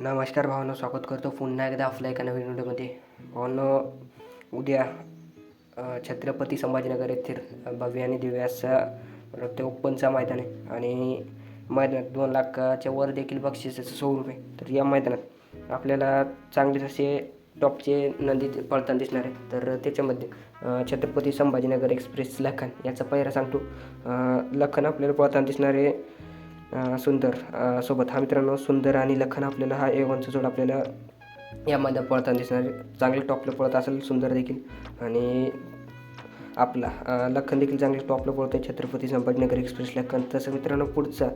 नमस्कार भावांनो स्वागत करतो पुन्हा एकदा आपल्या एका नवीन व्हिडिओमध्ये. भावनं उद्या छत्रपती संभाजीनगर येथील भव्य आणि दिव्याचा ते रक्त ओपनचा मैदान आहे आणि मैदानात दोन लाखाच्या वर देखील बक्षिसाचं स्वरूप आहे. तर या मैदानात आपल्याला चांगलेच असे टॉपचे नंदी पळताना दिसणार आहे तर त्याच्यामध्ये छत्रपती संभाजीनगर एक्सप्रेस लखन याचा पहिरा सांगतो. लखन आपल्याला पळताना दिसणारे आहे. सुंदर सोबत. हा मित्रांनो सुंदर आणि लखन आपल्याला हा एवनचा जोड आपल्याला यामध्ये पळताना दिसणार. चांगले टॉपला पळत असेल सुंदर देखील. आणि आपला लखन देखील चांगले टॉपला पळत आहे छत्रपती संभाजीनगर एक्सप्रेस लखन. तसं मित्रांनो पुढचा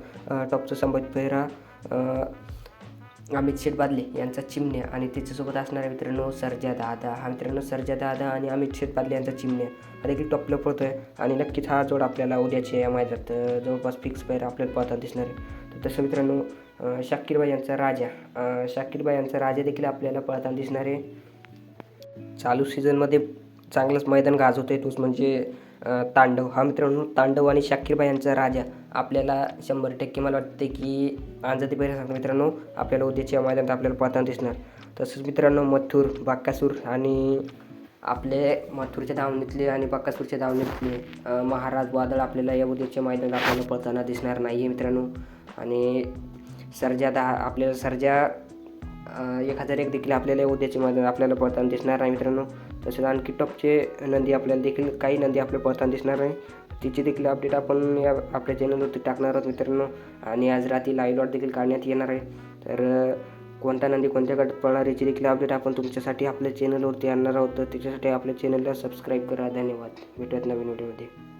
टॉपचा संभाजी पेहरा अमित शेठ बादले यांचा चिमण्या आणि त्याच्यासोबत असणारा मित्रांनो सर्जा दादा. हा मित्रांनो सर्जा दादा आणि अमित शेठ बादले यांचा चिमण्या. हा देखील टॉपला पळतो आहे आणि नक्कीच हा जोड आपल्याला उद्याच्या या मैदानात जवळपास फिक्स पैर आपल्याला पळताना दिसणार आहे. तर तसं मित्रांनो शाकीरबाई यांचा राजा शाकीरबाई यांचा राजा देखील आपल्याला पळताना दिसणार आहे. चालू सीझनमध्ये चांगलंच मैदान गाजवतोय तोच म्हणजे तांडव. हा मित्रांनो तांडव आणि शाकीरबाई यांचा राजा. आपल्याला शंभर टक्के मला वाटते की अंजती पहिल्या सांगतो मित्रांनो आपल्याला उद्याच्या मैदानात आपल्याला पळताना दिसणार. तसंच मित्रांनो मथुर बाकासूर आणि आपले मथुरच्या धावणीतले आणि बाकासूरच्या धावणीतले महाराज वादळ आपल्याला या उद्याच्या मैदानात आपल्याला पळताना दिसणार नाही आहे मित्रांनो. आणि सर्जा दहा आपल्याला सर्जा एक हजार एक देखील आपल्याला उद्याचे मैदान आपल्याला पळताना दिसणार नाही मित्रांनो. तसेच आणखी टॉपचे नंदी आपल्याला देखील काही नंदी आपल्या पळताना दिसणार नाही तिची देखील अपडेट आपण या आपल्या चॅनलवरती टाकणार आहोत मित्रांनो. आणि आज रात्री लाईव्ह लॉट देखील काढण्यात येणार आहे. तर कोणता नंदी कोणत्या गटात पळणार याची देखील अपडेट आपण तुमच्यासाठी आपल्या चॅनलवरती आणणार आहोत. तर त्याच्यासाठी आपल्या चॅनलला सबस्क्राईब करा. धन्यवाद. भेटूयात नवीन व्हिडिओमध्ये